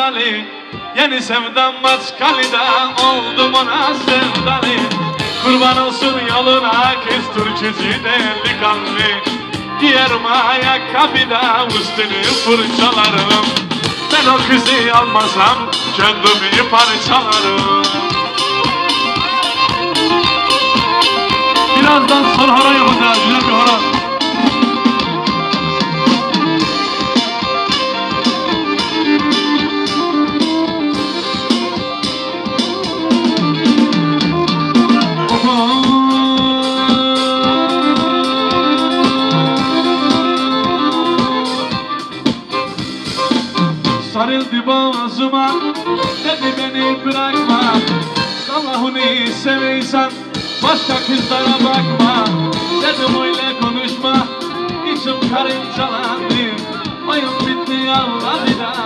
sevdalı Yeni sevdam Maçkali'de oldum ona sevdalı Kurban olsun yoluna kız türkücü delikanlı Giyerim ayakkabıda üstünü fırçalarım. Ben o kızı almasam kendimi parçalarım. Birazdan son hora yapacağız bir Sarıldı boğazıma. Dedi beni bırakma. Allah'ını seveysen Başka kızlara bakma. Dedim öyle konuşma. İçim karıncalandı. Oyun bitti da. Yüreğim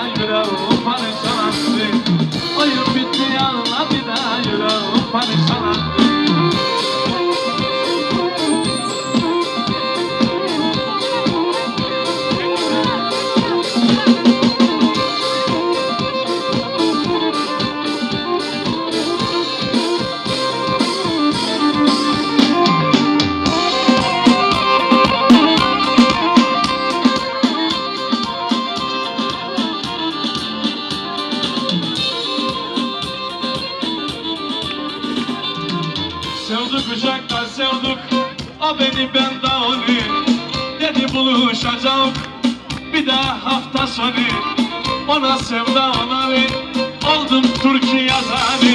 Sevdik kucakta sevdik O beni ben de onu. Dedi buluşacağım. Bir daha hafta sonu. Ona sevda ona ver Oldum Türkiye yazarı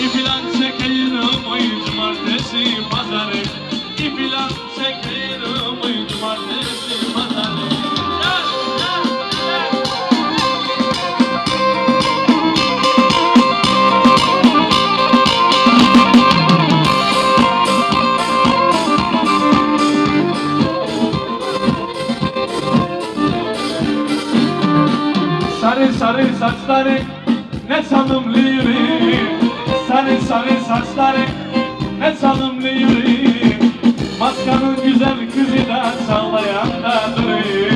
İfilan çekeyim oy cumartesi Sarı saçları ne sanımlı yürü Sarı sarı saçları ne sanımlı yürü Maskanın güzel kızı da sağlayan da duruyor.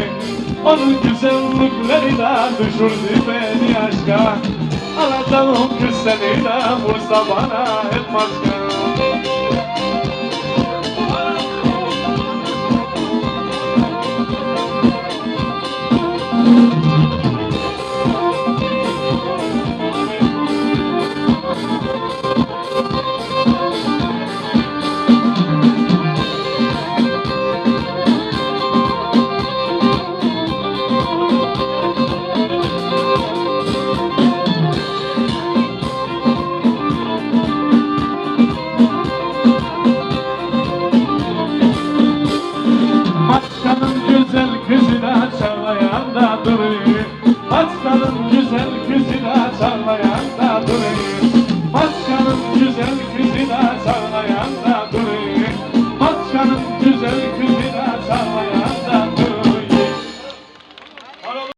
Onun güzellikleri de düşürdü beni aşka. Alacağım kız seni de vursa bana hep maska. Başkanın güzel kızı da